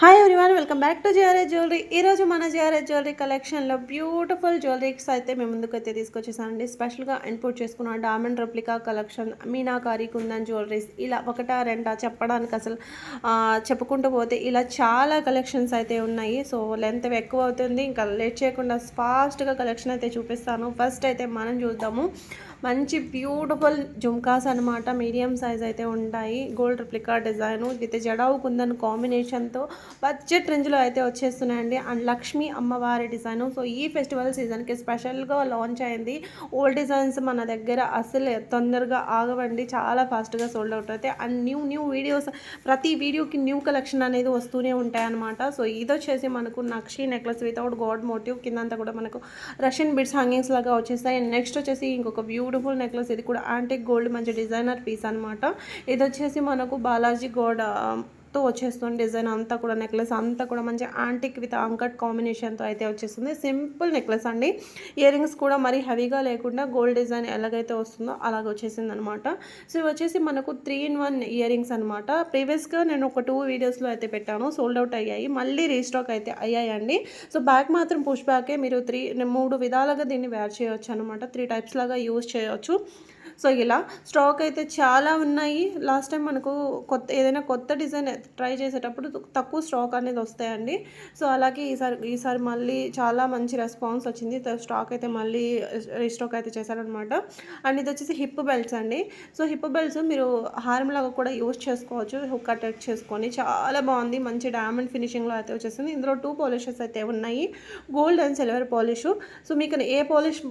Hi everyone welcome back to GRA jewellery ఈరోజు మన GRA jewellery కలెక్షన్లో బ్యూటిఫుల్ జ్యువెలరీస్ అయితే మేము ముందుకు అయితే తీసుకొచ్చేసానండి స్పెషల్గా ఇన్పుట్ చేసుకున్న diamond replica collection meenakari kundan jewelleries ఇలా ఒకటా రెండా చెప్పడానికి అసలు చెప్పుకుంటూ పోతే ఇలా చాలా కలెక్షన్స్ అయితే ఉన్నాయి. సో లెంత్ ఎక్కువ అవుతుంది. ఇంకా లేట్ చేయకుండా ఫాస్ట్గా కలెక్షన్ అయితే చూపిస్తాను. ఫస్ట్ అయితే మనం చూద్దాము. మంచి బ్యూటిఫుల్ జుమ్కాస్ అనమాట మీడియం సైజ్ అయితే ఉంటాయి. Gold replica design with jadau kundan కాంబినేషన్తో బడ్జెట్ రేంజ్లో అయితే వచ్చేస్తున్నాయండి. అండ్ లక్ష్మీ అమ్మవారి డిజైన్. సో ఈ ఫెస్టివల్ సీజన్కి స్పెషల్గా లాంచ్ అయింది. ఓల్డ్ డిజైన్స్ మన దగ్గర అసలు తొందరగా ఆగవండి. చాలా ఫాస్ట్గా సోల్డ్ అవుట్ అవుతాయి అండ్ న్యూ న్యూ వీడియోస్ ప్రతి వీడియోకి న్యూ కలెక్షన్ అనేది వస్తూనే ఉంటాయన్నమాట సో ఇది వచ్చేసి మనకు nakshi necklace without god motif కిందంతా కూడా మనకు రష్యన్ బిడ్స్ హ్యాంగింగ్స్ లాగా వచ్చేస్తాయి. అండ్ నెక్స్ట్ వచ్చేసి ఇంకొక బ్యూటిఫుల్ నెక్లెస్ ఇది కూడా యాంటిక్ గోల్డ్ మంచి డిజైనర్ పీస్ అనమాట ఇది వచ్చేసి మనకు బాలాజీ గోడ తో వచ్చేస్తుంది డిజైన్ అంతా కూడా నెక్లెస్ అంతా కూడా మంచి యాంటిక్ విత్ అంకట్ కాంబినేషన్తో అయితే వచ్చేస్తుంది. సింపుల్ నెక్లెస్ అండి. ఇయర్ రింగ్స్ కూడా మరీ హెవీగా లేకుండా గోల్డ్ డిజైన్ ఎలాగైతే వస్తుందో అలాగ వచ్చేసింది అనమాట సో ఇవి వచ్చేసి మనకు three in one earrings అనమాట. ప్రీవియస్గా నేను ఒక టూ వీడియోస్లో అయితే పెట్టాను. సోల్డ్ అవుట్ అయ్యాయి. మళ్ళీ రీస్టాక్ అయితే అయ్యాయండి. సో బ్యాక్ మాత్రం పుష్ బ్యాకే మీరు త్రీ మూడు విధాలుగా దీన్ని వేర్ చేయొచ్చు అనమాట త్రీ టైప్స్ లాగా యూజ్ చేయొచ్చు. సో ఇలా స్టాక్ అయితే చాలా ఉన్నాయి. లాస్ట్ టైం మనకు కొత్త ఏదైనా కొత్త డిజైన్ ట్రై చేసేటప్పుడు తక్కువ స్టాక్ అనేది వస్తాయండి. సో అలాగే ఈసారి ఈసారి మళ్ళీ చాలా మంచి రెస్పాన్స్ వచ్చింది. స్టాక్ అయితే మళ్ళీ రీస్టాక్ అయితే చేశారనమాట. అండ్ ఇది వచ్చేసి హిప్ బెల్ట్స్ అండి. సో హిప్ బెల్ట్స్ మీరు హారం లాగా కూడా యూజ్ చేసుకోవచ్చు. హుక్ అటాచ్ చేసుకొని చాలా బాగుంది. మంచి డైమండ్ ఫినిషింగ్లో అయితే వచ్చేసింది. ఇందులో టూ పాలిషెస్ అయితే ఉన్నాయి. Gold and silver polish so మీకు ఏ పాలిష్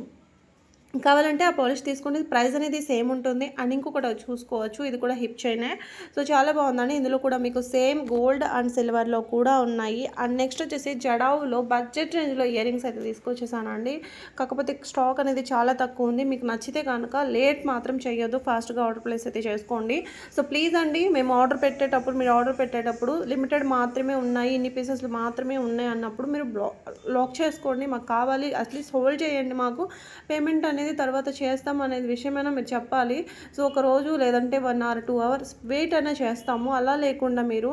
కావాలంటే ఆ పాలిష్ తీసుకోండి. ప్రైస్ అనేది సేమ్ ఉంటుంది. అండ్ ఇంకొకటి చూసుకోవచ్చు. ఇది కూడా హిప్ చైనే సో చాలా బాగుందండి. ఇందులో కూడా మీకు సేమ్ గోల్డ్ అండ్ సిల్వర్లో కూడా ఉన్నాయి. అండ్ నెక్స్ట్ వచ్చేసి జడావులో బడ్జెట్ రేంజ్లో ఇయర్ రింగ్స్ అయితే తీసుకొచ్చేసానండి. కాకపోతే స్టాక్ అనేది చాలా తక్కువ ఉంది. మీకు నచ్చితే కనుక లేట్ మాత్రం చేయొద్దు. ఫాస్ట్గా ఆర్డర్ ప్లేస్ అయితే చేసుకోండి. సో ప్లీజ్ అండి మేము ఆర్డర్ పెట్టేటప్పుడు మీరు ఆర్డర్ పెట్టేటప్పుడు లిమిటెడ్ మాత్రమే ఉన్నాయి. ఇన్ని పీసెస్లు మాత్రమే ఉన్నాయి అన్నప్పుడు మీరు బ్లాక్ లాక్ చేసుకోండి. మాకు కావాలి అట్లీస్ట్ హోల్డ్ చేయండి మాకు. పేమెంట్ అనేది అనేది తర్వాత చేస్తాం అనేది విషయమైనా మీరు చెప్పాలి. సో ఒక రోజు లేదంటే one hour two hours wait అయినా చేస్తాము. అలా లేకుండా మీరు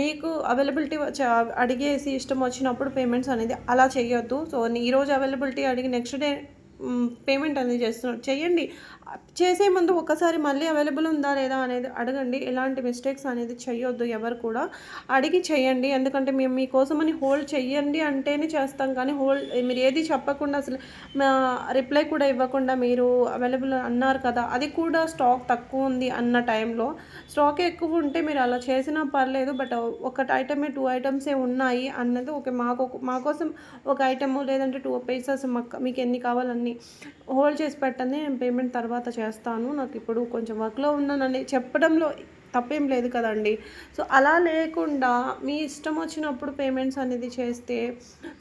మీకు అవైలబిలిటీ అడిగేసి ఇష్టం వచ్చినప్పుడు పేమెంట్స్ అనేది అలా చేయొద్దు సో ఈరోజు అవైలబిలిటీ అడిగి నెక్స్ట్ డే పేమెంట్ అనేది చేస్తున్నారు చేయండి చేసే ముందు ఒకసారి మళ్ళీ అవైలబుల్ ఉందా లేదా అనేది అడగండి. ఎలాంటి మిస్టేక్స్ అనేది చేయొద్దు ఎవరు కూడా. అడిగి చేయండి ఎందుకంటే మేము మీకోసమని హోల్డ్ చెయ్యండి అంటేనే చేస్తాం. కానీ హోల్డ్ మీరు ఏది చెప్పకుండా అసలు మా రిప్లై కూడా ఇవ్వకుండా మీరు అవైలబుల్ అన్నారు కదా అది కూడా స్టాక్ తక్కువ ఉంది అన్న టైంలో స్టాక్ ఎక్కువ ఉంటే మీరు అలా చేసినా పర్లేదు. బట్ ఒకటి ఐటమే టూ ఐటమ్సే ఉన్నాయి అన్నది ఓకే. మాకు మాకోసం మా కోసం ఒక ఐటమ్ లేదంటే టూ పీసెస్ మాకు మీకు ఎన్ని కావాలన్నీ హోల్డ్ చేసి పెట్టండి. నేను పేమెంట్ తర్వాత చేస్తాను. నాకు ఇప్పుడు కొంచెం వర్క్లో ఉన్నానని చెప్పడంలో తప్పేం లేదు కదండి. సో అలా లేకుండా మీ ఇష్టం వచ్చినప్పుడు పేమెంట్స్ అనేది చేస్తే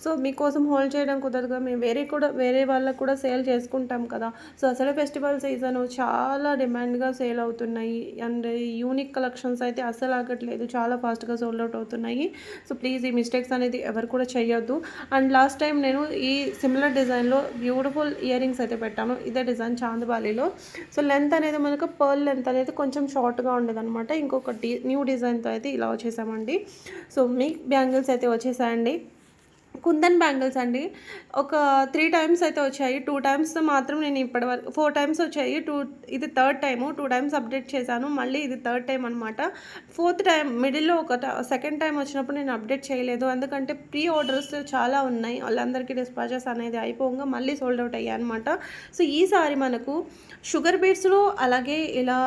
సో మీకోసం హోల్డ్ చేయడం కుదరదు. మేము వేరే కూడా వేరే వాళ్ళకు కూడా సేల్ చేసుకుంటాం కదా. సో అసలు ఫెస్టివల్ సీజన్ చాలా డిమాండ్గా సేల్ అవుతున్నాయి. అండ్ యూనిక్ కలెక్షన్స్ అయితే అసలు ఆగట్లేదు. చాలా ఫాస్ట్గా సోల్డ్ అవుట్ అవుతున్నాయి. సో ప్లీజ్ ఈ మిస్టేక్స్ అనేది ఎవరు కూడా చేయొద్దు. అండ్ లాస్ట్ టైం నేను ఈ సిమిలర్ డిజైన్లో బ్యూటిఫుల్ ఇయర్ రింగ్స్ అయితే పెట్టాను. ఇదే డిజైన్ చాందబాలిలో సో లెంత్ అనేది మనకు పర్ల్ లెంత్ అనేది కొంచెం షార్ట్గా ఉండేది అనమాట. ఇంకొక డి న్యూ డిజైన్తో అయితే ఇలా వచ్చేసామండి. సో మీ బ్యాంగిల్స్ అయితే వచ్చేసాయండి. కుందన్ బ్యాంగిల్స్ అండి. ఒక త్రీ టైమ్స్ అయితే వచ్చాయి. టూ టైమ్స్ మాత్రం నేను ఇప్పటివరకు ఫోర్ టైమ్స్ వచ్చాయి. టూ ఇది third time two times update చేశాను. మళ్ళీ ఇది థర్డ్ టైం అనమాట ఫోర్త్ టైం మిడిల్లో ఒక సెకండ్ టైం వచ్చినప్పుడు నేను అప్డేట్ చేయలేదు. ఎందుకంటే ప్రీ ఆర్డర్స్ చాలా ఉన్నాయి. వాళ్ళందరికీ డిస్పాచెస్ అనేది అయిపోగా మళ్ళీ సోల్డ్ అవుట్ అయ్యాయి అనమాట సో ఈసారి మనకు షుగర్ బీట్స్లో అలాగే ఇలా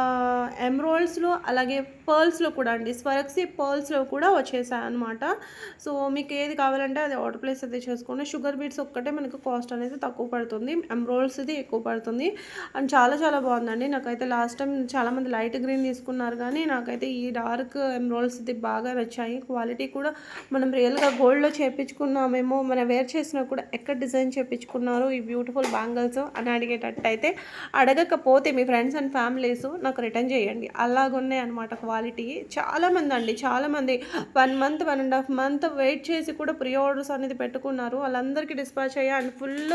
ఎమ్రోల్స్లో అలాగే పర్ల్స్లో కూడా అండి స్వరక్సీ పర్ల్స్లో కూడా వచ్చేసాయి అనమాట సో మీకు ఏది కావాలంటే అది ఆర్డర్ ప్లేస్ అయితే చేసుకోండి. షుగర్ బీట్స్ ఒక్కటే మనకు కాస్ట్ అనేది తక్కువ పడుతుంది. ఎమ్రోల్స్ది ఎక్కువ పడుతుంది. అండ్ చాలా చాలా బాగుందండి. నాకైతే లాస్ట్ టైం చాలామంది లైట్ గ్రీన్ తీసుకున్నారు కానీ నాకైతే ఈ డార్క్ ఎమ్రోల్స్ది బాగా నచ్చాయి. క్వాలిటీ కూడా మనం రియల్గా గోల్డ్లో చేపించుకున్నామేమో మనం వేర్ చేసినా కూడా ఎక్కడ డిజైన్ చేపించుకున్నారు ఈ బ్యూటిఫుల్ బ్యాంగిల్స్ అని అడిగేటట్టయితే అడగకపోతే మీ ఫ్రెండ్స్ అండ్ ఫ్యామిలీస్ నాకు రిటర్న్ చేయండి. అలాగున్నాయి అనమాట క్వాలిటీ చాలామంది అండి చాలామంది one month one and half month wait చేసి కూడా ప్రీ ఆర్డర్స్ అనేది అనేది పెట్టుకున్నారు. వాళ్ళందరికీ డిస్పాచ్ అయ్యా. అండ్ ఫుల్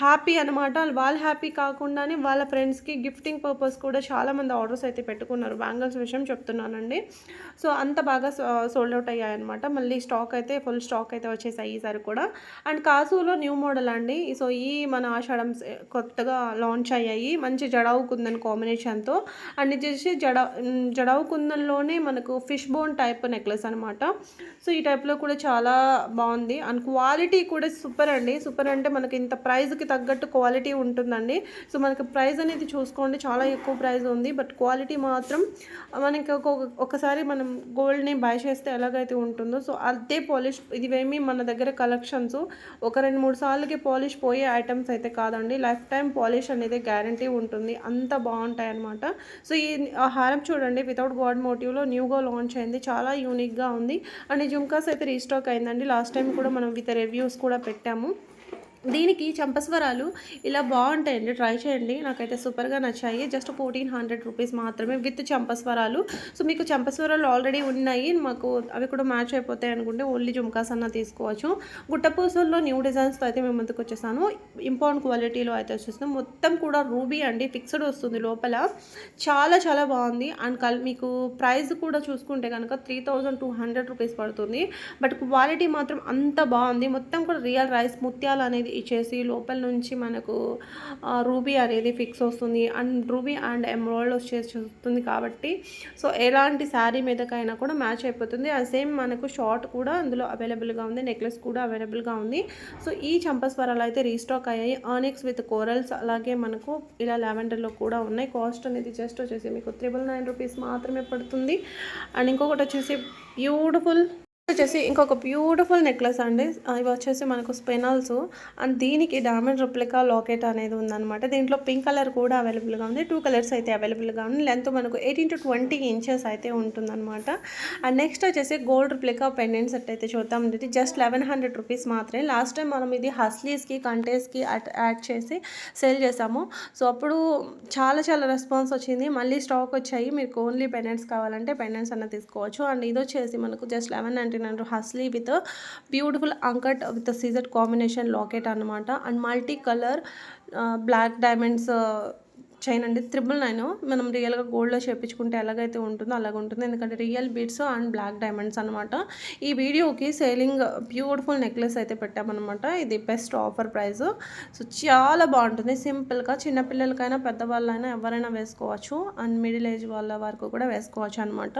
హ్యాపీ అనమాట వాళ్ళు హ్యాపీ కాకుండానే వాళ్ళ ఫ్రెండ్స్కి గిఫ్టింగ్ పర్పస్ కూడా చాలామంది ఆర్డర్స్ అయితే పెట్టుకున్నారు. బ్యాంగిల్స్ విషయం చెప్తున్నానండి. సో అంత బాగా సోల్డ్ అవుట్ అయ్యాయన్నమాట. మళ్ళీ స్టాక్ అయితే ఫుల్ స్టాక్ అయితే వచ్చేసాయి ఈసారి కూడా. అండ్ కాసులో న్యూ మోడల్ అండి. సో ఈ మన ఆషాఢం కొత్తగా లాంచ్ అయ్యాయి. మంచి జడావు కుందన్ కాంబినేషన్తో అండ్ ఇది వచ్చేసి జడ జడావు కుందన్లోనే మనకు ఫిష్ బోన్ టైప్ నెక్లెస్ అనమాట సో ఈ టైప్లో కూడా చాలా బాగుంది. అండ్ క్వాలిటీ కూడా సూపర్ అండి. సూపర్ అంటే మనకి ఇంత ప్రైస్కి తగ్గట్టు క్వాలిటీ ఉంటుందండి. సో మనకి ప్రైస్ అనేది చూసుకోండి. చాలా ఎక్కువ ప్రైస్ ఉంది. బట్ క్వాలిటీ మాత్రం మనకి ఒక ఒకసారి మనం గోల్డ్ని బై చేస్తే ఎలాగైతే ఉంటుందో సో అదే పాలిష్ ఇదివేమి మన దగ్గర కలెక్షన్స్ ఒక రెండు మూడు సార్లకి పాలిష్ పోయే ఐటమ్స్ అయితే కాదండి. లైఫ్ టైం పాలిష్ అనేది గ్యారంటీ ఉంటుంది. అంత బాగుంటాయి అనమాట సో ఈ ఆ హారం చూడండి. వితౌట్ గాడ్ మోటివ్లో న్యూగా లాంచ్ అయింది. చాలా యూనిక్గా ఉంది. అండ్ జుంకాస్ జుమ్కాస్ అయితే రీస్టాక్ అయిందండి. లాస్ట్ టైం కూడా మనం విత్ రివ్యూస్ కూడా పెట్టాము. దీనికి చంపస్వరాలు ఇలా బాగుంటాయండి. ట్రై చేయండి. నాకైతే సూపర్గా నచ్చాయి. జస్ట్ ఫోర్టీన్ హండ్రెడ్ రూపీస్ మాత్రమే విత్ చంపస్వరాలు. సో మీకు చంపస్వరాలు ఆల్రెడీ ఉన్నాయి. మాకు అవి కూడా మ్యాచ్ అయిపోతాయి అనుకుంటే ఓన్లీ జుమ్కాస్ అన్న తీసుకోవచ్చు. గుట్టపూసల్లో న్యూ డిజైన్స్తో అయితే మేము ముందుకు వచ్చేసాను. ఇంపార్టెంట్ క్వాలిటీలో అయితే వచ్చేసాను మొత్తం కూడా రూబీ అండి. ఫిక్స్డ్ వస్తుంది లోపల. చాలా చాలా బాగుంది. అండ్ కల్ మీకు ప్రైస్ కూడా చూసుకుంటే కనుక three thousand two hundred rupees పడుతుంది. బట్ క్వాలిటీ మాత్రం అంత బాగుంది. మొత్తం కూడా రియల్ రైస్ ముత్యాలు అనేది ఇచ్చేసి లోపల నుంచి మనకు రూబీ అనేది ఫిక్స్ వస్తుంది. అండ్ రూబీ అండ్ ఎమరాల్డ్ వచ్చేసి వస్తుంది కాబట్టి సో ఎలాంటి శారీ మీదకైనా కూడా మ్యాచ్ అయిపోతుంది. ఆ సేమ్ మనకు షార్ట్ కూడా అందులో అవైలబుల్గా ఉంది నెక్లెస్ కూడా అవైలబుల్గా ఉంది. సో ఈ చంపస్వరాలు అయితే రీస్టాక్ అయ్యాయి. ఆనిక్స్ విత్ కోరల్స్ అలాగే మనకు ఇలా లావెండర్లో కూడా ఉన్నాయి. కాస్ట్ అనేది జస్ట్ వచ్చేసి మీకు త్రిబుల్ నైన్ రూపీస్ మాత్రమే పడుతుంది. అండ్ ఇంకొకటి వచ్చేసి బ్యూటిఫుల్ వచ్చేసి ఇంకొక బ్యూటిఫుల్ నెక్లెస్ అండి. ఇవి వచ్చేసి మనకు స్పెనల్స్. అండ్ దీనికి డైమండ్ రిప్లికా లాకెట్ అనేది ఉందన్నమాట. దీంట్లో పింక్ కలర్ కూడా అవైలబుల్గా ఉంది. టూ కలర్స్ అయితే అవైలబుల్గా ఉంది. లెంత్ మనకు ఎయిటీన్ టు ట్వంటీ ఇంచెస్ అయితే ఉంటుందన్నమాట. అండ్ నెక్స్ట్ వచ్చేసి గోల్డ్ రిప్లికా పెండెంట్ సెట్ అయితే చూద్దాం. ఇది జస్ట్ లెవెన్ హండ్రెడ్ రూపీస్ మాత్రమే. లాస్ట్ టైం మనం ఇది హస్లీస్కి కంటేస్కి యాడ్ చేసి సేల్ చేసాము. సో అప్పుడు చాలా చాలా రెస్పాన్స్ వచ్చింది. మళ్ళీ స్టాక్ వచ్చాయి. మీకు ఓన్లీ పెండెంట్స్ కావాలంటే పెండెంట్స్ అన్న తీసుకోవచ్చు. అండ్ ఇది వచ్చేసి మనకు just eleven ninety nine hasli with beautiful uncut with CZ combination locket అనమాట and multi colour black diamonds chain అండి. Triple nine. మనం రియల్గా గోల్డ్లో చేపించుకుంటే ఎలాగైతే ఉంటుందో అలాగ ఉంటుంది. ఎందుకంటే real beads and black diamonds అనమాట ఈ వీడియోకి సేలింగ్ బ్యూటిఫుల్ నెక్లెస్ అయితే పెట్టామన్నమాట. ఇది బెస్ట్ ఆఫర్ ప్రైస్ సో చాలా బాగుంటుంది. సింపుల్గా చిన్నపిల్లలకైనా పెద్దవాళ్ళైనా ఎవరైనా వేసుకోవచ్చు. అండ్ మిడిల్ ఏజ్ వాళ్ళ వరకు కూడా వేసుకోవచ్చు అనమాట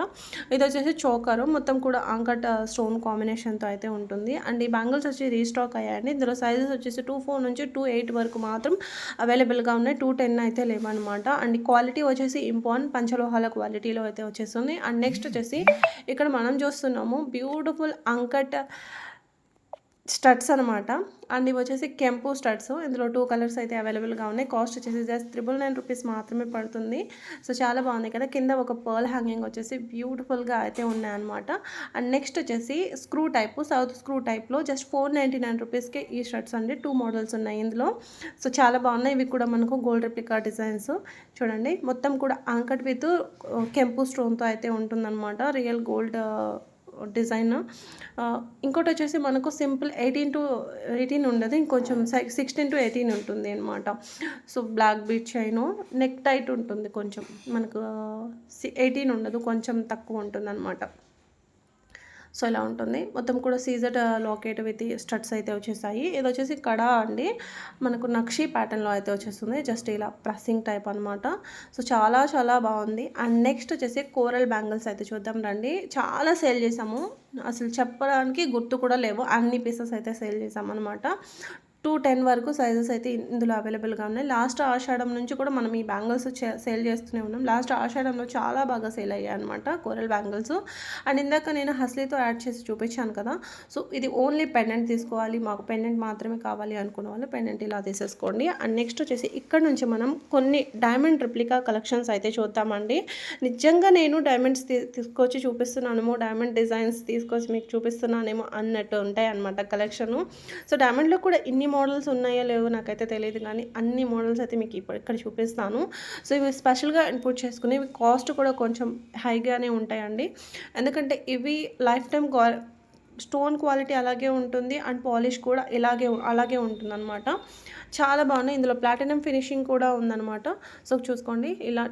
ఇది వచ్చేసి చోకరు మొత్తం కూడా అంకట్ స్టోన్ కాంబినేషన్తో అయితే ఉంటుంది. అండ్ ఈ బ్యాంగిల్స్ వచ్చి రీస్టాక్ అయ్యాయండి. ఇందులో సైజెస్ వచ్చేసి టూ ఫోర్ నుంచి టూ ఎయిట్ వరకు మాత్రం అవైలబుల్గా ఉన్నాయి. టూ టెన్ అయితే అనమాట అండ్ క్వాలిటీ వచ్చేసి ఇంపాన్ పంచలోహాల క్వాలిటీలో అయితే వచ్చేస్తుంది. అండ్ నెక్స్ట్ వచ్చేసి ఇక్కడ మనం చూస్తున్నాము బ్యూటిఫుల్ అంకట్ స్టడ్స్ అనమాట అండ్ ఇవి వచ్చేసి కెంపు స్టడ్స్. ఇందులో టూ కలర్స్ అయితే అవైలబుల్గా ఉన్నాయి. కాస్ట్ వచ్చేసి జస్ట్ త్రిబుల్ నైన్ రూపీస్ మాత్రమే పడుతుంది. సో చాలా బాగుంది కదా. కింద ఒక పర్ల్ హ్యాంగింగ్ వచ్చేసి బ్యూటిఫుల్గా అయితే ఉన్నాయన్నమాట. అండ్ నెక్స్ట్ వచ్చేసి స్క్రూ టైప్ సౌత్ స్క్రూ టైప్లో జస్ట్ ఫోర్ నైంటీ నైన్ రూపీస్కే ఈ షర్ట్స్ అండి. టూ మోడల్స్ ఉన్నాయి ఇందులో. సో చాలా బాగున్నాయి. ఇవి కూడా మనకు గోల్డ్ రెప్లికా డిజైన్స్. చూడండి. మొత్తం కూడా అంకట్ విత్ కెంపు స్టోన్తో అయితే ఉంటుందన్నమాట. Real gold design. ఇంకోటి వచ్చేసి మనకు సింపుల్ ఎయిటీన్ టు ఎయిటీన్ ఉండదు ఇంకొంచెం సిక్స్టీన్ టు ఎయిటీన్ ఉంటుంది అనమాట so black bead chain neck tight ఉంటుంది కొంచెం. మనకు ఎయిటీన్ ఉండదు కొంచెం తక్కువ ఉంటుంది అనమాట సో ఇలా ఉంటుంది. మొత్తం కూడా సీజర్ లాకెట్ విత్ స్టడ్స్ అయితే వచ్చేసాయి. ఇది వచ్చేసి కడ అండి. మనకు నక్షి ప్యాటర్న్లో అయితే వచ్చేస్తుంది. జస్ట్ ఇలా ప్రెస్సింగ్ టైప్ అనమాట సో చాలా చాలా బాగుంది. అండ్ నెక్స్ట్ వచ్చేసి కోరల్ బ్యాంగిల్స్ అయితే చూద్దాం రండి. చాలా సేల్ చేసాము. అసలు చెప్పడానికి గుర్తు కూడా లేవు. అన్ని పీసెస్ అయితే సేల్ చేసాం అనమాట టూ టెన్ వరకు సైజెస్ అయితే ఇందులో అవైలబుల్గా ఉన్నాయి. లాస్ట్ ఆషాఢం నుంచి కూడా మనం ఈ బ్యాంగిల్స్ సేల్ చేస్తూనే ఉన్నాం. లాస్ట్ ఆషాఢంలో చాలా బాగా సేల్ అయ్యాయి అనమాట కోరల్ బ్యాంగిల్స్. అండ్ ఇందాక నేను హస్లీతో యాడ్ చేసి చూపించాను కదా. సో ఇది ఓన్లీ పెండెంట్ తీసుకోవాలి. మాకు పెండెంట్ మాత్రమే కావాలి అనుకున్న వాళ్ళు పెండెంట్ ఇలా తీసేసుకోండి. అండ్ నెక్స్ట్ వచ్చేసి ఇక్కడ నుంచి మనం కొన్ని డైమండ్ రిప్లికా కలెక్షన్స్ అయితే చూద్దామండి. నిజంగా నేను డైమండ్స్ తీసుకొచ్చి చూపిస్తున్నానేమో డైమండ్ డిజైన్స్ తీసుకొచ్చి మీకు చూపిస్తున్నానేమో అన్నట్టు ఉంటాయి అనమాట కలెక్షను. సో డైమండ్లో కూడా ఇన్ని మోడల్స్ ఉన్నాయో లేవో నాకైతే తెలియదు కానీ అన్ని మోడల్స్ అయితే మీకు ఇప్పుడు ఇక్కడ చూపిస్తాను. సో ఇవి స్పెషల్గా ఇన్పుట్ చేసుకుని ఇవి కాస్ట్ కూడా కొంచెం హైగానే ఉంటాయండి. ఎందుకంటే ఇవి లైఫ్ టైం స్టోన్ క్వాలిటీ అలాగే ఉంటుంది అండ్ పాలిష్ కూడా ఇలాగే అలాగే ఉంటుందన్నమాట. చాలా బాగున్నాయి. ఇందులో ప్లాటినం ఫినిషింగ్ కూడా ఉందన్నమాట. సో చూసుకోండి. ఇలా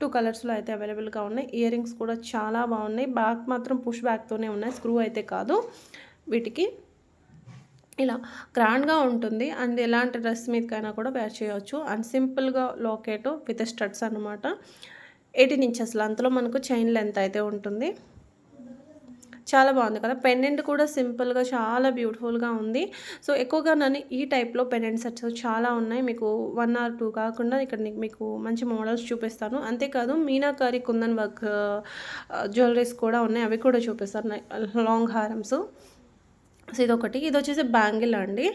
టూ కలర్స్లో అయితే అవైలబుల్గా ఉన్నాయి. ఇయర్ రింగ్స్ కూడా చాలా బాగున్నాయి. బ్యాక్ మాత్రం పుష్ బ్యాక్తోనే ఉన్నాయి. స్క్రూ అయితే కాదు. వీటికి ఇలా గ్రాండ్గా ఉంటుంది. అండ్ ఎలాంటి డ్రెస్ మీదకైనా కూడా వేర్ చేయవచ్చు అండ్ సింపుల్గా లోకెట్ విత్ స్టడ్స్ అనమాట ఎయిటీన్ ఇంచెస్ లెంత్లో మనకు చైన్ లెంత్ అయితే ఉంటుంది. చాలా బాగుంది కదా? పెండెంట్ కూడా సింపుల్గా చాలా బ్యూటిఫుల్గా ఉంది. సో ఎక్కువగా నన్ను ఈ టైప్లో పెండెంట్ సెట్స్ చాలా ఉన్నాయి. మీకు వన్ ఆర్ టూ కాకుండా ఇక్కడ మీకు మంచి మోడల్స్ చూపిస్తాను. అంతేకాదు మీనాకారి కుందన్ వర్క్ జ్యువెలరీస్ కూడా ఉన్నాయి. అవి కూడా చూపిస్తాను. లాంగ్ హారమ్స్. సో ఇదొకటి. ఇది వచ్చేసి బ్యాంగిల్ అండి.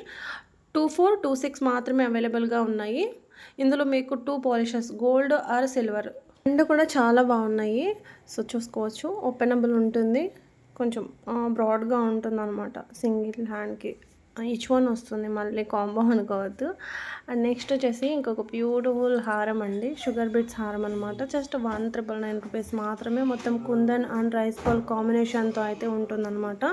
టూ ఫోర్ టూ సిక్స్ మాత్రమే అవైలబుల్గా ఉన్నాయి. ఇందులో మీకు two polishes gold or silver. రెండు కూడా చాలా బాగున్నాయి. సో చూసుకోవచ్చు. ఓపెనబుల్ ఉంటుంది. కొంచెం బ్రాడ్గా ఉంటుంది అనమాట సింగిల్ హ్యాండ్కి. ఈచ్ వన్ వస్తుంది. మళ్ళీ కాంబో అనుకోవద్దు. అండ్ నెక్స్ట్ వచ్చేసి ఇంకొక బ్యూటిఫుల్ హారం అండి. షుగర్ బీట్స్ హారం అనమాట just one triple nine rupees మాత్రమే. మొత్తం కుందన్ అండ్ రైస్ బాల్ కాంబినేషన్తో అయితే ఉంటుందన్నమాట.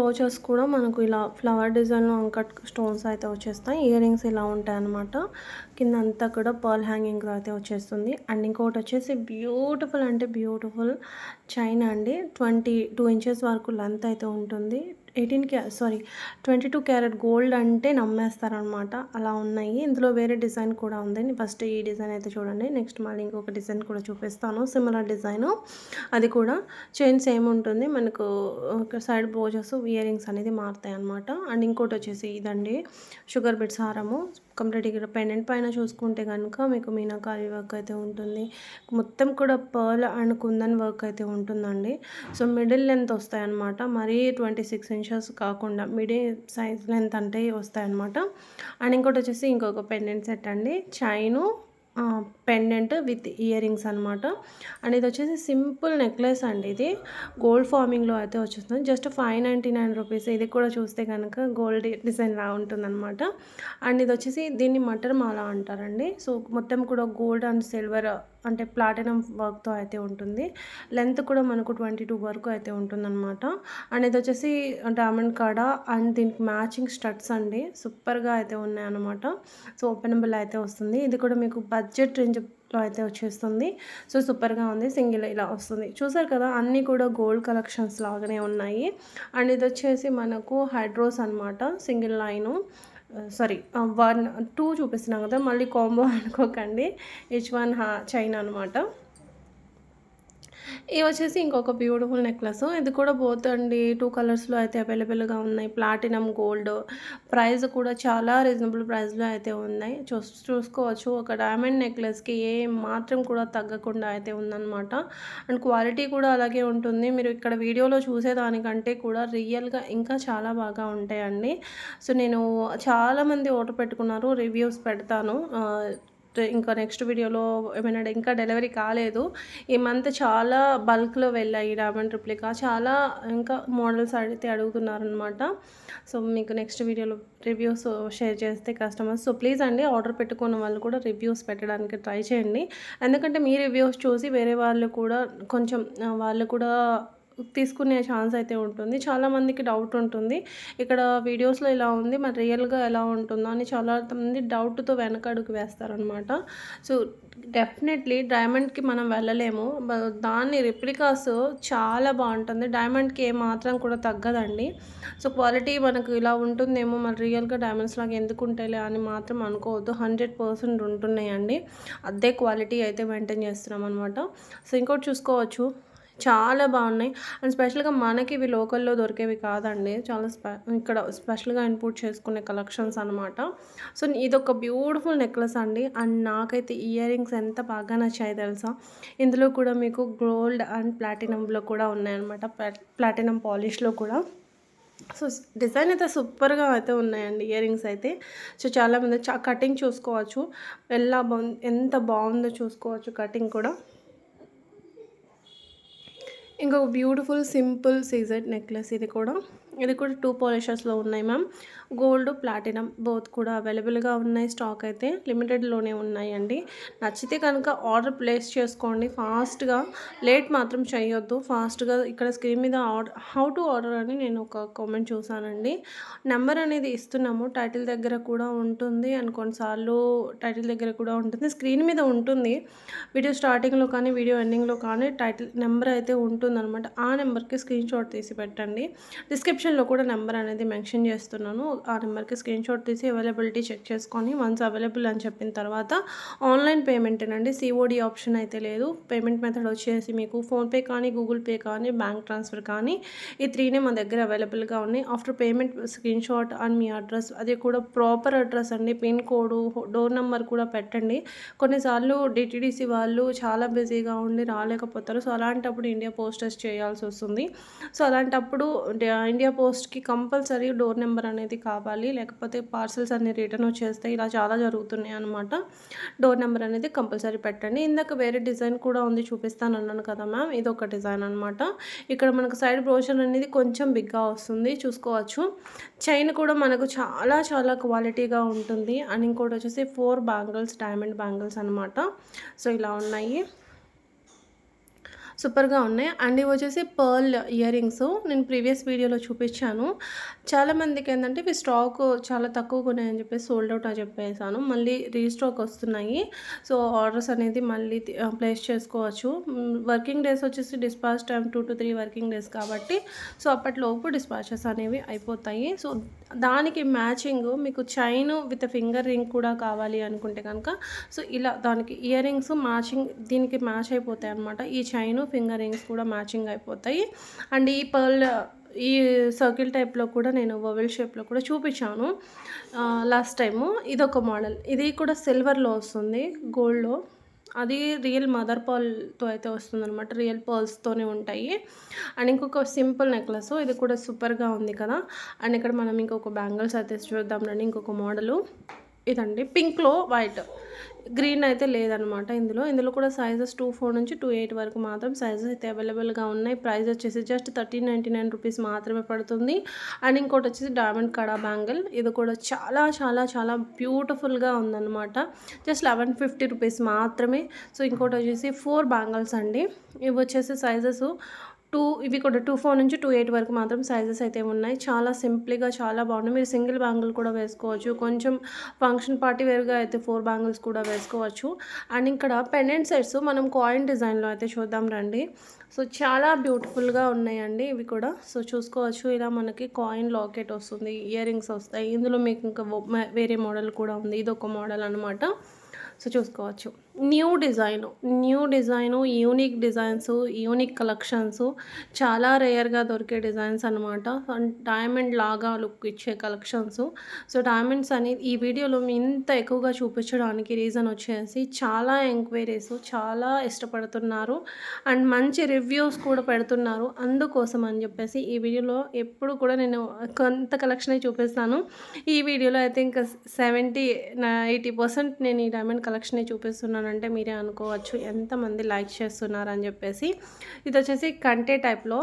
రోజెస్ కూడా మనకు ఇలా ఫ్లవర్ డిజైన్లో అంకట్ స్టోన్స్ అయితే వచ్చేస్తాయి. ఇయర్ రింగ్స్ ఇలా ఉంటాయి అనమాట కింద అంతా కూడా పర్ల్ హ్యాంగింగ్ అయితే వచ్చేస్తుంది. అండ్ ఇంకోటి వచ్చేసి బ్యూటిఫుల్ అంటే బ్యూటిఫుల్ చైన్ అండి. ట్వంటీ టూ ఇంచెస్ వరకు లెంత్ అయితే ఉంటుంది. ఎయిటీన్ క్యా sorry twenty two carat gold అంటే నమ్మేస్తారనమాట. అలా ఉన్నాయి. ఇందులో వేరే డిజైన్ కూడా ఉంది. ఫస్ట్ ఈ డిజైన్ అయితే చూడండి. నెక్స్ట్ మళ్ళీ ఇంకొక డిజైన్ కూడా చూపిస్తాను. సిమిలర్ డిజైన్ అది కూడా చైన్ సేమ్ ఉంటుంది మనకు ఒక సైడ్ బ్రోజెస్ ఇయర్ రింగ్స్ అనేది మారుతాయి అనమాట అండ్ ఇంకోటి వచ్చేసి ఇదండి. షుగర్ బిట్స్ హారము కంప్లీట్ ఇక్కడ పెండెంట్ పైన చూసుకుంటే కనుక మీకు మీనాకారి వర్క్ అయితే ఉంటుంది. మొత్తం కూడా పర్ల్ అండ్ కుందన్ వర్క్ అయితే ఉంటుందండి. సో మిడిల్ లెంత్ వస్తాయన్నమాట. మరీ ట్వంటీ సిక్స్ ఇంచెస్ కాకుండా మిడిల్ సైజ్ లెంత్ అంటే వస్తాయన్నమాట. అండ్ ఇంకోటి వచ్చేసి ఇంకొక పెండెంట్ సెట్ అండి. Chain pendant with earrings అనమాట అండ్ ఇది వచ్చేసి సింపుల్ నెక్లెస్ అండి ఇది. గోల్డ్ ఫార్మింగ్లో అయితే వచ్చేస్తుంది. Just five ninety nine rupees ఇది కూడా చూస్తే కనుక గోల్డ్ డిజైన్ లా ఉంటుందన్నమాట. అండ్ ఇది వచ్చేసి దీన్ని మటర్ మాల అంటారండి. సో మొత్తం కూడా గోల్డ్ అండ్ సిల్వర్ అంటే ప్లాటినం వర్క్తో అయితే ఉంటుంది. లెంత్ కూడా మనకు ట్వంటీ టూ వరకు అయితే ఉంటుందన్నమాట. అండ్ ఇది వచ్చేసి డైమండ్ కాడ అండ్ దీనికి మ్యాచింగ్ స్టడ్స్ అండి. సూపర్గా అయితే ఉన్నాయన్నమాట. సో ఓపెనబుల్ అయితే వస్తుంది. ఇది కూడా మీకు బడ్జెట్ లో అయితే వచ్చేస్తుంది. సో సూపర్గా ఉంది. సింగిల్ ఇలా వస్తుంది. చూసారు కదా అన్నీ కూడా గోల్డ్ కలెక్షన్స్ లాగానే ఉన్నాయి. అండ్ ఇది వచ్చేసి మనకు హైడ్రోస్ అనమాట single line. Sorry one two చూపిస్తున్నాం కదా మళ్ళీ కాంబో అనుకోకండి. ఈచ్ వన్ హా చైన్ అనమాట ఇవి వచ్చేసి ఇంకొక బ్యూటిఫుల్ నెక్లెస్ ఇది కూడా బోత్ అండి. టూ కలర్స్లో అయితే అవైలబుల్గా ఉన్నాయి. ప్లాటినం గోల్డ్ ప్రైస్ కూడా చాలా రీజనబుల్ ప్రైస్లో అయితే ఉన్నాయి. చూ చూసుకోవచ్చు. ఒక డైమండ్ నెక్లెస్కి ఏ మాత్రం కూడా తగ్గకుండా అయితే ఉందన్నమాట. అండ్ క్వాలిటీ కూడా అలాగే ఉంటుంది. మీరు ఇక్కడ వీడియోలో చూసేదానికంటే కూడా రియల్గా ఇంకా చాలా బాగా ఉంటాయండి. సో నేను చాలామంది ఆర్డర్ పెట్టుకున్నారు. రివ్యూస్ పెడతాను. ఇంకా నెక్స్ట్ వీడియోలో ఏమైనా ఇంకా డెలివరీ కాలేదు. ఈ మంత్ చాలా బల్క్లో వెళ్ళాయి డైమండ్ రిప్లికా. చాలా ఇంకా మోడల్స్ అడిగితే అడుగుతున్నారనమాట సో మీకు నెక్స్ట్ వీడియోలో రివ్యూస్ షేర్ చేస్తే కస్టమర్స్. సో ప్లీజ్ అండి ఆర్డర్ పెట్టుకున్న వాళ్ళు కూడా రివ్యూస్ పెట్టడానికి ట్రై చేయండి. ఎందుకంటే మీ రివ్యూస్ చూసి వేరే వాళ్ళు కూడా కొంచెం వాళ్ళు కూడా తీసుకునే ఛాన్స్ అయితే ఉంటుంది. చాలామందికి డౌట్ ఉంటుంది. ఇక్కడ వీడియోస్లో ఇలా ఉంది మరి రియల్గా ఎలా ఉంటుందో అని చాలా మంది డౌట్తో వెనకడుగు వేస్తారనమాట సో డెఫినెట్లీ డైమండ్కి మనం వెళ్ళలేము. దాన్ని రిప్లికాస్ చాలా బాగుంటుంది. డైమండ్కి ఏ మాత్రం కూడా తగ్గదండి. సో క్వాలిటీ మనకు ఇలా ఉంటుందేమో మరి రియల్గా డైమండ్స్ లాగా ఎందుకు ఉంటాయిలే అని మాత్రం అనుకోవద్దు. హండ్రెడ్ పర్సెంట్ ఉంటున్నాయండి. అదే క్వాలిటీ అయితే మెయింటైన్ చేస్తున్నాం అనమాట సో ఇంకోటి చూసుకోవచ్చు. చాలా బాగున్నాయి. అండ్ స్పెషల్గా మనకి ఇవి లోకల్లో దొరికేవి కాదండి. చాలా స్పె ఇక్కడ స్పెషల్గా ఇంపోర్ట్ చేసుకునే కలెక్షన్స్ అనమాట సో ఇదొక బ్యూటిఫుల్ నెక్లెస్ అండి. అండ్ నాకైతే ఇయర్ రింగ్స్ ఎంత బాగా నచ్చాయి తెలుసా? ఇందులో కూడా మీకు గోల్డ్ అండ్ ప్లాటినంలో కూడా ఉన్నాయన్నమాట. ప్లాటినం పాలిష్లో కూడా. సో డిజైన్ అయితే సూపర్గా అయితే ఉన్నాయండి ఇయర్ రింగ్స్ అయితే. సో చాలామంది చా కటింగ్ చూసుకోవచ్చు. ఎలా బాగుంది ఎంత బాగుందో చూసుకోవచ్చు కటింగ్ కూడా. ఇంకొక బ్యూటిఫుల్ సింపుల్ సీజెడ్ నెక్లెస్ ఇది కూడా. ఇది కూడా టూ పాలిషర్స్లో ఉన్నాయి మ్యామ్ గోల్డ్ ప్లాటినం బోత్ కూడా అవైలబుల్గా ఉన్నాయి. స్టాక్ అయితే లిమిటెడ్లోనే ఉన్నాయండి. నచ్చితే కనుక ఆర్డర్ ప్లేస్ చేసుకోండి. ఫాస్ట్గా లేట్ మాత్రం చేయొద్దు. ఫాస్ట్గా ఇక్కడ స్క్రీన్ మీద ఆర్డర్ హౌ టు ఆర్డర్ అని నేను ఒక కామెంట్ చూసానండి నెంబర్ అనేది ఇస్తున్నాము. టైటిల్ దగ్గర కూడా ఉంటుంది. అండ్ కొన్నిసార్లు టైటిల్ దగ్గర కూడా ఉంటుంది. స్క్రీన్ మీద ఉంటుంది. వీడియో స్టార్టింగ్లో కానీ వీడియో ఎండింగ్లో కానీ టైటిల్ నెంబర్ అయితే ఉంటుందన్నమాట. ఆ నెంబర్కి స్క్రీన్ షాట్ తీసి పెట్టండి. డిస్క్రిప్షన్లో కూడా నెంబర్ అనేది మెన్షన్ చేస్తున్నాను. ఆ నెంబర్కి స్క్రీన్ షాట్ తీసి అవైలబిలిటీ చెక్ చేసుకొని వన్స్ అవైలబుల్ అని చెప్పిన తర్వాత ఆన్లైన్ పేమెంట్ అండి సిఓడి ఆప్షన్ అయితే లేదు. పేమెంట్ మెథడ్ వచ్చేసి మీకు ఫోన్పే కానీ గూగుల్ పే కానీ బ్యాంక్ ట్రాన్స్ఫర్ కానీ ఈ త్రీనే మా దగ్గర అవైలబుల్గా ఉన్నాయి. After payment screenshot and మీ అడ్రస్ అది కూడా ప్రాపర్ అడ్రస్ అండి. పిన్ కోడ్ డోర్ నెంబర్ కూడా పెట్టండి. కొన్నిసార్లు డిటిడిసి వాళ్ళు చాలా బిజీగా ఉండి రాలేకపోతారు. సో అలాంటప్పుడు ఇండియా పోస్టర్స్ చేయాల్సి వస్తుంది. సో అలాంటప్పుడు ఇండియా పోస్ట్కి కంపల్సరీ డోర్ నెంబర్ అనేది కావాలి. లేకపోతే పార్సల్స్ అన్ని రిటర్న్ వచ్చేస్తాయి ఇలా చాలా జరుగుతున్నాయి అనమాట డోర్ నెంబర్ అనేది కంపల్సరీ పెట్టండి. ఇందాక వేరే డిజైన్ కూడా ఉంది చూపిస్తాను అన్నాను కదా మ్యామ్. ఇది ఒక డిజైన్ అనమాట ఇక్కడ మనకు సైడ్ బ్రోషన్ అనేది కొంచెం బిగ్గా వస్తుంది చూసుకోవచ్చు. చైన్ కూడా మనకు చాలా చాలా క్వాలిటీగా ఉంటుంది. అండ్ ఇంకోటి వచ్చేసి ఫోర్ బ్యాంగిల్స్ డైమండ్ బ్యాంగిల్స్ అనమాట సో ఇలా ఉన్నాయి. సూపర్గా ఉన్నాయి. అండ్ ఇవి వచ్చేసి పర్ల్ ఇయర్ రింగ్స్ నేను ప్రీవియస్ వీడియోలో చూపించాను. చాలామందికి ఏంటంటే ఇవి స్టాక్ చాలా తక్కువగా ఉన్నాయని చెప్పేసి సోల్డ్ అవుట్ అని చెప్పేసాను. మళ్ళీ రీస్టాక్ వస్తున్నాయి. సో ఆర్డర్స్ అనేది మళ్ళీ ప్లేస్ చేసుకోవచ్చు. వర్కింగ్ డేస్ వచ్చేసి dispatch time two to three working days కాబట్టి సో అప్పటిలోపు డిస్పాచెస్ అనేవి అయిపోతాయి. సో దానికి మ్యాచింగ్ మీకు చైన్ విత్ ఫింగర్ రింగ్ కూడా కావాలి అనుకుంటే కనుక సో ఇలా దానికి ఇయర్ రింగ్స్ మ్యాచింగ్ దీనికి మ్యాచ్ అయిపోతాయి అనమాట ఈ చైన్ ఫింగర్ రింగ్స్ కూడా మ్యాచింగ్ అయిపోతాయి. అండ్ ఈ పర్ల్ ఈ సర్కిల్ టైప్లో కూడా నేను వవెల్ షేప్లో కూడా చూపించాను. లాస్ట్ టైము ఇదొక మోడల్. ఇది కూడా సిల్వర్లో వస్తుంది గోల్డ్లో. అది రియల్ మదర్ పర్ల్తో అయితే వస్తుందన్నమాట రియల్ పర్ల్స్తోనే ఉంటాయి. అండ్ ఇంకొక సింపుల్ నెక్లెస్ ఇది కూడా సూపర్గా ఉంది కదా. అండ్ ఇక్కడ మనం ఇంకొక బ్యాంగిల్స్ అయితే చూద్దాం రండి ఇంకొక మోడలు. ఇదండి పింక్లో వైట్. గ్రీన్ అయితే లేదనమాట ఇందులో. ఇందులో కూడా సైజెస్ టూ ఫోర్ నుంచి టూ ఎయిట్ వరకు మాత్రం సైజెస్ అయితే అవైలబుల్గా ఉన్నాయి. ప్రైస్ వచ్చేసి just thirteen ninety nine rupees మాత్రమే పడుతుంది. అండ్ ఇంకోటి వచ్చేసి డైమండ్ కడా బ్యాంగిల్ ఇది కూడా చాలా చాలా చాలా బ్యూటిఫుల్గా ఉందన్నమాట. జస్ట్ లెవెన్ ఫిఫ్టీ రూపీస్ మాత్రమే. సో ఇంకోటి వచ్చేసి ఫోర్ బ్యాంగిల్స్ అండి. ఇవి వచ్చేసి సైజెస్ టూ ఇవి కూడా టూ ఫోర్ నుంచి టూ ఎయిట్ వరకు మాత్రం సైజెస్ అయితే ఉన్నాయి. చాలా సింపుల్గా చాలా బాగున్నాయి. మీరు సింగిల్ బ్యాంగిల్ కూడా వేసుకోవచ్చు. కొంచెం ఫంక్షన్ పార్టీ వేరుగా అయితే ఫోర్ బ్యాంగిల్స్ కూడా వేసుకోవచ్చు అండ్ ఇక్కడ పెండెంట్ సెట్స్ మనం కాయిన్ డిజైన్లో అయితే చూద్దాం రండి. సో చాలా బ్యూటిఫుల్గా ఉన్నాయండి ఇవి కూడా. సో చూసుకోవచ్చు ఇలా మనకి కాయిన్ లాకెట్ వస్తుంది ఇయర్ రింగ్స్ వస్తాయి. ఇందులో మీకు ఇంకా వేరే మోడల్ కూడా ఉంది. ఇది ఒక మోడల్ అనమాట సో చూసుకోవచ్చు. New design new design unique designs unique collections చాలా రేయర్గా దొరికే డిజైన్స్ అనమాట డైమండ్ లాగా లుక్ ఇచ్చే కలెక్షన్స్. సో డైమండ్స్ అని ఈ వీడియోలో ఇంత ఎక్కువగా చూపించడానికి రీజన్ వచ్చేసి చాలా ఎంక్వైరీస్ చాలా ఇష్టపడుతున్నారు. అండ్ మంచి రివ్యూస్ కూడా పెడుతున్నారు. అందుకోసం అని చెప్పేసి ఈ వీడియోలో ఎప్పుడు కూడా నేను కొంత కలెక్షన్ చూపిస్తాను. ఈ వీడియోలో అయితే ఇంకా సెవెంటీ ఎయిటీ పర్సెంట్ నేను ఈ డైమండ్ కలెక్షన్ అంటే మీరే అనుకోవచ్చు. ఎంతమంది లైక్ చేస్తున్నారు అని చెప్పేసి. ఇది వచ్చేసి కంటే టైప్లో.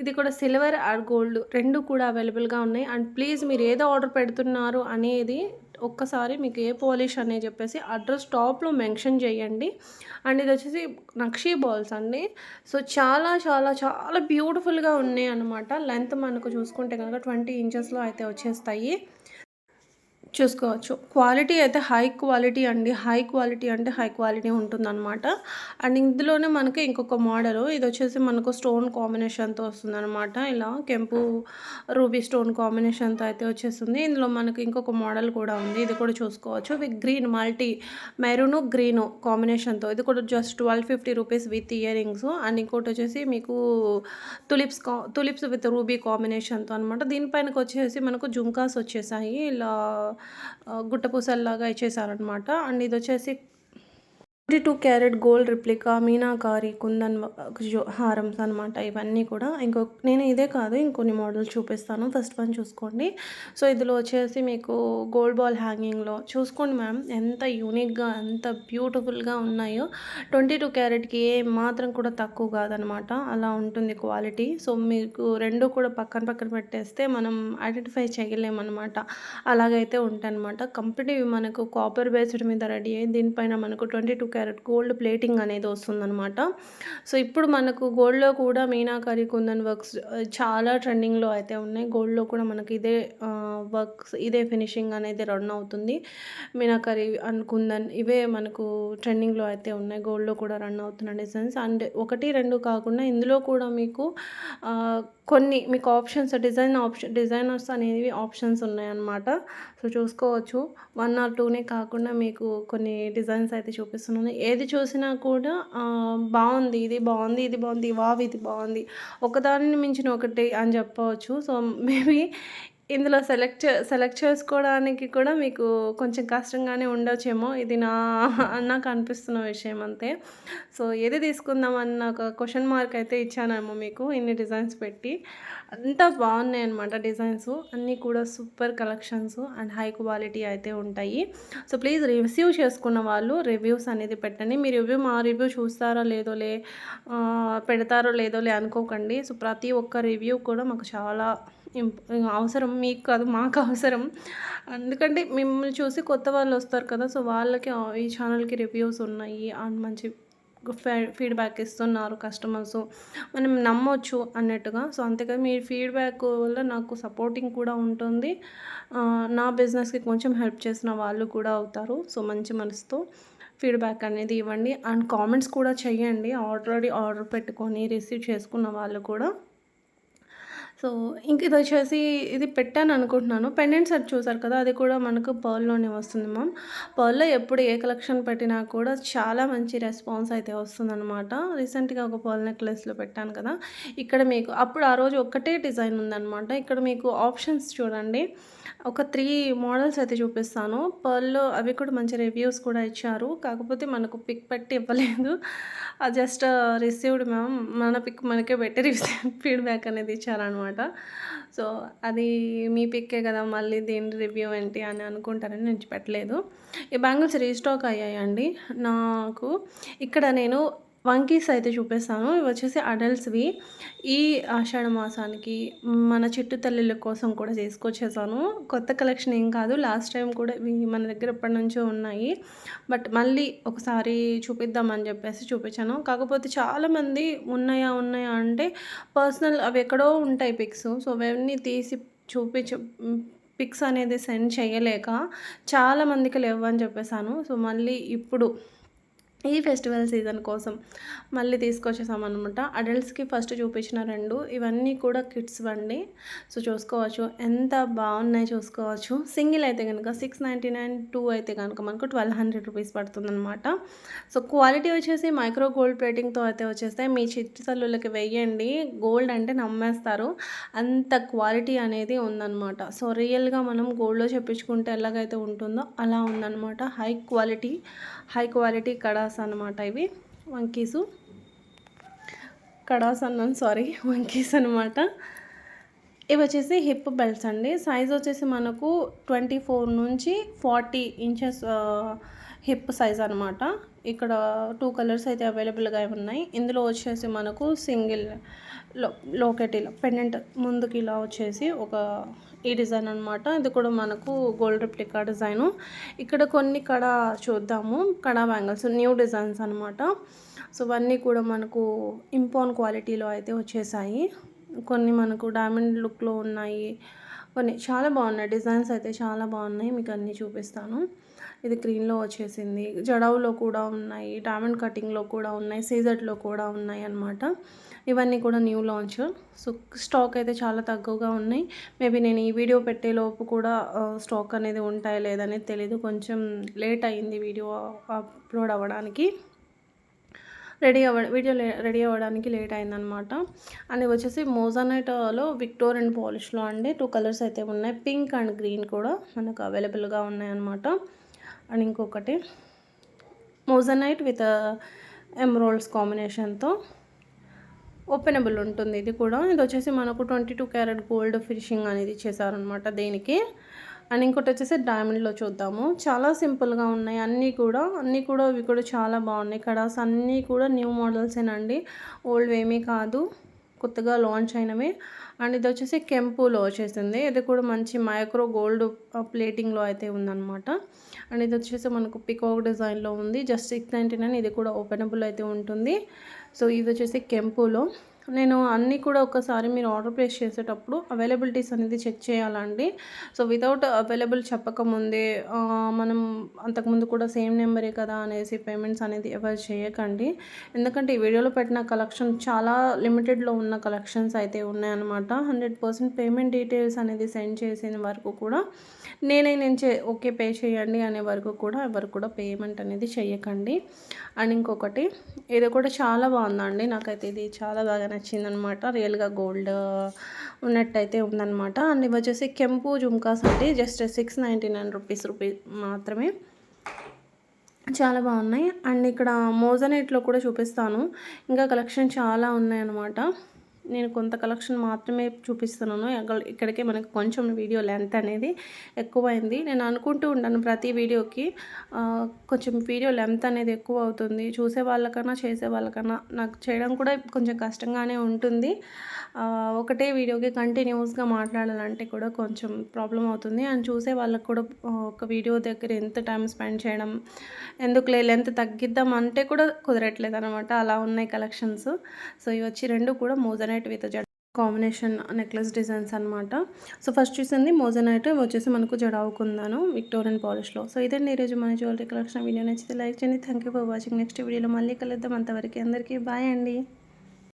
ఇది కూడా సిల్వర్ ఆర్ గోల్డ్ రెండు కూడా అవైలబుల్గా ఉన్నాయి. అండ్ ప్లీజ్ మీరు ఏదో ఆర్డర్ పెడుతున్నారు అనేది ఒక్కసారి మీకు ఏ పాలిష్ అనే చెప్పేసి అడ్రస్ టాప్లో మెన్షన్ చేయండి. అండ్ ఇది వచ్చేసి నక్షీ బాల్స్ అండి. సో చాలా చాలా చాలా బ్యూటిఫుల్గా ఉన్నాయి అనమాట లెంత్ మనకు చూసుకుంటే కనుక ట్వంటీ ఇంచెస్లో అయితే వచ్చేస్తాయి. చూసుకోవచ్చు. క్వాలిటీ అయితే హై క్వాలిటీ అండి. హై క్వాలిటీ అంటే హై క్వాలిటీ ఉంటుందన్నమాట. అండ్ ఇందులోనే మనకి ఇంకొక మోడల్. ఇది వచ్చేసి మనకు స్టోన్ కాంబినేషన్తో వస్తుందన్నమాట. ఇలా కెంపు రూబీ స్టోన్ కాంబినేషన్తో అయితే వచ్చేస్తుంది. ఇందులో మనకి ఇంకొక మోడల్ కూడా ఉంది. ఇది కూడా చూసుకోవచ్చు. With green multi maroon green కాంబినేషన్తో. ఇది కూడా just twelve fifty rupees with earrings and ఇంకోటి వచ్చేసి మీకు తులిప్స్ కా తులిప్స్ విత్ రూబీ కాంబినేషన్తో అనమాట దీనిపైనకి వచ్చేసి మనకు జుంకాస్ వచ్చేసాయి. ఇలా గుట్టపూసల్లాగా ఇచ్చేసారనమాట అండ్ ఇది వచ్చేసి twenty two carat gold replica meenakari kundan జో- హారమ్స్ అనమాట ఇవన్నీ కూడా ఇంకో నేను ఇదే కాదు ఇంకొన్ని మోడల్స్ చూపిస్తాను. ఫస్ట్ వన్ చూసుకోండి. సో ఇందులో వచ్చేసి మీకు గోల్డ్ బాల్ హ్యాంగింగ్లో చూసుకోండి మ్యామ్ ఎంత యూనిక్గా ఎంత బ్యూటిఫుల్గా ఉన్నాయో. ట్వంటీ టూ క్యారెట్కి ఏ మాత్రం కూడా తక్కువ కాదనమాట అలా ఉంటుంది క్వాలిటీ. సో మీకు రెండు కూడా పక్కన పక్కన పెట్టేస్తే మనం ఐడెంటిఫై చేయలేమన్నమాట. అలాగైతే ఉంటాయన్నమాట. కంప్లీట్ మనకు కాపర్ బేస్డ్ మీద రెడీ అయ్యి దీనిపైన మనకు twenty two carat gold plating అనేది వస్తుందనమాట సో ఇప్పుడు మనకు గోల్డ్లో కూడా మీనాకారి కుందన్ వర్క్స్ చాలా ట్రెండింగ్లో అయితే ఉన్నాయి. గోల్డ్లో కూడా మనకి ఇదే వర్క్స్ ఇదే ఫినిషింగ్ అనేది రన్ అవుతుంది. మీనాకారి అండ్ కుందన్ ఇవే మనకు ట్రెండింగ్లో అయితే ఉన్నాయి. గోల్డ్లో కూడా రన్ అవుతున్న డిజైన్స్. అండ్ ఒకటి రెండు కాకుండా ఇందులో కూడా మీకు కొన్ని మీకు ఆప్షన్స్ డిజైన్ ఆప్షన్ డిజైనర్స్ అనేవి ఆప్షన్స్ ఉన్నాయన్నమాట. సో చూసుకోవచ్చు. వన్ ఆర్ టూనే కాకుండా మీకు కొన్ని డిజైన్స్ అయితే చూపిస్తున్నాను. ఏది చూసినా కూడా బాగుంది ఇది బాగుంది ఇది బాగుంది వావ్ ఇది బాగుంది. ఒకదానిని మించిన ఒకటి అని చెప్పవచ్చు. సో మేబీ ఇందులో సెలెక్ట్ సెలెక్ట్ చేసుకోవడానికి కూడా మీకు కొంచెం కష్టంగానే ఉండొచ్చేమో. ఇది నా నాకు అనిపిస్తున్న విషయం అంతే. సో ఏది తీసుకుందాం ఒక క్వశ్చన్ మార్క్ అయితే ఇచ్చానేమో మీకు. ఇన్ని డిజైన్స్ పెట్టి. అంతా బాగున్నాయి అనమాట డిజైన్స్ అన్నీ కూడా super collections and high quality అయితే ఉంటాయి. సో ప్లీజ్ రిసీవ్ చేసుకున్న వాళ్ళు రివ్యూస్ అనేది పెట్టండి. మీ రివ్యూ మా రివ్యూ చూస్తారో లేదో లే పెడతారో లేదో లే అనుకోకండి. సో ప్రతి ఒక్క రివ్యూ కూడా మాకు చాలా అవసరం మీకు కాదు మాకు అవసరం. ఎందుకంటే మిమ్మల్ని చూసి కొత్త వాళ్ళు వస్తారు కదా సో వాళ్ళకి ఈ ఛానల్కి రివ్యూస్ ఉన్నాయి అండ్ మంచి ఫీడ్బ్యాక్ ఇస్తున్నారు కస్టమర్స్. మనం నమ్మొచ్చు అన్నట్టుగా. సో అంతేకాదు మీ ఫీడ్బ్యాక్ వల్ల నాకు సపోర్టింగ్ కూడా ఉంటుంది. నా బిజినెస్కి కొంచెం హెల్ప్ చేసిన వాళ్ళు కూడా అవుతారు. సో మంచి మనసుతో ఫీడ్బ్యాక్ అనేది ఇవ్వండి. అండ్ కామెంట్స్ కూడా చేయండి ఆల్రెడీ ఆర్డర్ పెట్టుకొని రిసీవ్ చేసుకున్న వాళ్ళు కూడా. సో ఇంక ఇది వచ్చేసి ఇది పెట్టాను అనుకుంటున్నాను పెండెంట్ సెట్ చూసారు కదా అది కూడా మనకు పర్ల్లోనే వస్తుంది మ్యామ్ పర్ల్లో ఎప్పుడు ఏ కలెక్షన్ పెట్టినా కూడా చాలా మంచి రెస్పాన్స్ అయితే వస్తుందన్నమాట. రీసెంట్గా ఒక పర్ల్ నెక్లెస్లో పెట్టాను కదా. ఇక్కడ మీకు అప్పుడు ఆ రోజు ఒక్కటే డిజైన్ ఉందన్నమాట. ఇక్కడ మీకు ఆప్షన్స్ చూడండి. ఒక త్రీ మోడల్స్ అయితే చూపిస్తాను. పర్ల్లో అవి కూడా మంచి రివ్యూస్ కూడా ఇచ్చారు. కాకపోతే మనకు పిక్ పెట్టి ఇవ్వలేదు. జస్ట్ రిసీవ్డ్ మ్యామ్ మన పిక్ మనకే పెట్టి ఫీడ్బ్యాక్ అనేది ఇచ్చారనమాట సో అది మీ పిక్కే కదా మళ్ళీ దీని రివ్యూ ఏంటి అని అనుకుంటారని నేను పెట్టలేదు ఈ బ్యాంగిల్స్ రీస్టాక్ అయ్యాయండి. నాకు ఇక్కడ నేను వంకీస్ అయితే చూపిస్తాను. ఇవి వచ్చేసి అడల్ట్స్వి. ఈ ఆషాఢ మాసానికి మన చిట్టు తల్లుల కోసం కూడా తీసుకొచ్చేసాను. కొత్త కలెక్షన్ ఏం కాదు. లాస్ట్ టైం కూడా ఇవి మన దగ్గర ఎప్పటి నుంచో ఉన్నాయి. బట్ మళ్ళీ ఒకసారి చూపిద్దామని చెప్పేసి చూపించాను. కాకపోతే చాలామంది ఉన్నాయా ఉన్నాయా అంటే పర్సనల్ అవి ఎక్కడో ఉంటాయి పిక్స్. సో అవన్నీ తీసి చూపించ పిక్స్ అనేది సెండ్ చేయలేక చాలామందికి లేవు అని చెప్పేసాను. సో మళ్ళీ ఇప్పుడు ఈ ఫెస్టివల్ సీజన్ కోసం మళ్ళీ తీసుకొచ్చేసామన్నమాట. అడల్ట్స్కి ఫస్ట్ చూపించిన రెండు ఇవన్నీ కూడా కిడ్స్ వండి సో చూసుకోవచ్చు. ఎంత బాగున్నాయి చూసుకోవచ్చు. సింగిల్ అయితే కనుక సిక్స్ నైంటీ నైన్ టూ అయితే కనుక మనకు ట్వెల్వ్ హండ్రెడ్ రూపీస్ పడుతుందన్నమాట. సో క్వాలిటీ వచ్చేసి మైక్రో గోల్డ్ ప్లేటింగ్తో అయితే వచ్చేస్తాయి. మీ చిట్టి తల్లులకి వెయ్యండి. గోల్డ్ అంటే నమ్మేస్తారు. అంత క్వాలిటీ అనేది ఉందన్నమాట. సో రియల్గా మనం గోల్డ్లో చెప్పించుకుంటే ఎలాగైతే ఉంటుందో అలా ఉందన్నమాట. High quality high quality kadas అనమాట ఇవి. వంకీసు. కడాస్ అన్నాను సారీ వంకీస్ అనమాట ఇవి వచ్చేసి హిప్ బెల్ట్స్ అండి. సైజ్ వచ్చేసి మనకు ట్వంటీ ఫోర్ నుంచి ఫార్టీ ఇంచెస్ హిప్ సైజ్ అనమాట ఇక్కడ టూ కలర్స్ అయితే అవైలబుల్గా ఉన్నాయి. ఇందులో వచ్చేసి మనకు సింగిల్లో లోకెట్ ఇలా పెండెంట్ ముందుకి ఇలా వచ్చేసి ఒక ఈ డిజైన్ అనమాట ఇది కూడా మనకు గోల్డ్ రిప్లికా డిజైను. ఇక్కడ కొన్ని కడ చూద్దాము. కడ బ్యాంగిల్స్ న్యూ డిజైన్స్ అనమాట సో ఇవన్నీ కూడా మనకు ఇంపోన్ క్వాలిటీలో అయితే వచ్చేసాయి. కొన్ని మనకు డైమండ్ లుక్లో ఉన్నాయి. కొన్ని చాలా బాగున్నాయి. డిజైన్స్ అయితే చాలా బాగున్నాయి. మీకు అన్నీ చూపిస్తాను. ఇది క్రీన్లో వచ్చేసింది. జడవులో కూడా ఉన్నాయి. డైమండ్ కటింగ్లో కూడా ఉన్నాయి. సీజర్లో కూడా ఉన్నాయి అన్నమాట. ఇవన్నీ కూడా న్యూ లాంచ్ సో స్టాక్ అయితే చాలా తక్కువగా ఉన్నాయి. మేబీ నేను ఈ వీడియో పెట్టేలోపు కూడా స్టాక్ అనేది ఉంటాయా లేదనేది తెలీదు. కొంచెం లేట్ అయింది వీడియో అప్లోడ్ అవ్వడానికి. రెడీ అవ్వ వీడియో రెడీ అవ్వడానికి లేట్ అయిందనమాట అండ్ వచ్చేసి మోజానైట్లో విక్టోర్ అండ్ పాలిష్లో అండి. టూ కలర్స్ అయితే ఉన్నాయి. పింక్ అండ్ గ్రీన్ కూడా మనకు అవైలబుల్గా ఉన్నాయన్నమాట. అండ్ ఇంకొకటి మోజనైట్ విత్ ఎమ్రోల్డ్స్ కాంబినేషన్తో ఓపెనబుల్ ఉంటుంది ఇది కూడా. ఇది వచ్చేసి మనకు twenty two carat gold finishing అనేది చేశారనమాట దీనికి. అండ్ ఇంకోటి వచ్చేసి డైమండ్లో చూద్దాము. చాలా సింపుల్గా ఉన్నాయి. అన్నీ కూడా అన్నీ కూడా ఇవి కూడా చాలా బాగున్నాయి. కడాస్ అన్నీ కూడా న్యూ మోడల్సేనండి. ఓల్డ్ ఏమీ కాదు. కొత్తగా లాంచ్ అయినవి. అండ్ ఇది వచ్చేసి కెంపులో వచ్చేసింది. ఇది కూడా మంచి మైక్రో గోల్డ్ ప్లేటింగ్లో అయితే ఉందన్నమాట. అండ్ ఇది వచ్చేసి మనకు పికాక్ డిజైన్లో ఉంది. జస్ట్ సిక్స్ నైంటీ నైన్ ఇది కూడా ఓపెనబుల్ అయితే ఉంటుంది. సో ఇది వచ్చేసి కెంపులో నేను అన్నీ కూడా ఒకసారి మీరు ఆర్డర్ ప్లేస్ చేసేటప్పుడు అవైలబిలిటీస్ అనేది చెక్ చేయాలండి. సో వితౌట్ అవైలబుల్ చెప్పకముందే మనం అంతకుముందు కూడా సేమ్ నెంబరే కదా అనేసి పేమెంట్స్ అనేది ఎవరు చేయకండి. ఎందుకంటే ఈ వీడియోలో పెట్టిన కలెక్షన్ చాలా లిమిటెడ్లో ఉన్న కలెక్షన్స్ అయితే ఉన్నాయన్నమాట. హండ్రెడ్ పర్సెంట్ పేమెంట్ డీటెయిల్స్ అనేది సెండ్ చేసిన వరకు కూడా నేనే నేను చే ఓకే పే చేయండి అనే వరకు కూడా ఎవరు కూడా పేమెంట్ అనేది చేయకండి అండ్ ఇంకొకటి ఇది కూడా చాలా బాగుందండి. నాకైతే ఇది చాలా బాగా నచ్చిందనమాట. రియల్గా గోల్డ్ ఉన్నట్టయితే ఉందన్నమాట అండ్ ఇవి వచ్చేసి కెంపు జుమ్కాస్ అండి. Just six ninety nine rupees rupees మాత్రమే. చాలా బాగున్నాయి. అండ్ ఇక్కడ మోజనైట్లో కూడా చూపిస్తాను. ఇంకా కలెక్షన్ చాలా ఉన్నాయన్నమాట. నేను కొంత కలెక్షన్ మాత్రమే చూపిస్తున్నాను. ఎక్కడ- ఇక్కడికే మనకు కొంచెం వీడియో లెంత్ అనేది ఎక్కువైంది. నేను అనుకుంటూ ఉంటాను ప్రతి వీడియోకి కొంచెం వీడియో లెంత్ అనేది ఎక్కువ అవుతుంది చూసే వాళ్ళకన్నా చేసే వాళ్ళకన్నా నాకు చేయడం కూడా కొంచెం కష్టంగానే ఉంటుంది. ఒకటే వీడియోకి కంటిన్యూస్గా మాట్లాడాలంటే కూడా కొంచెం ప్రాబ్లం అవుతుంది. అండ్ చూసే వాళ్ళకి కూడా ఒక వీడియో దగ్గర ఎంత టైం స్పెండ్ చేయడం ఎందుకులే లెంత్ తగ్గిద్దాం అంటే కూడా కుదరట్లేదు అనమాట అలా ఉన్నాయి కలెక్షన్స్. సో ఇవి వచ్చి రెండు కూడా మోజనైట్ విత్ జడ కాంబినేషన్ నెక్లెస్ డిజైన్స్ అనమాట సో ఫస్ట్ చూసింది మోజనైట్ వచ్చేసి మనకు జడావుకుందాను విక్టోరియన్ పాలిష్లో సో ఇదండి ఈరోజు మన జ్యువెలరీ కలెక్షన్ వీడియో నచ్చితే లైక్ చేయండి. Thank you for watching next వీడియోలో మళ్ళీ కలుద్దాం. అంతవరకు అందరికీ బాయ్ అండి.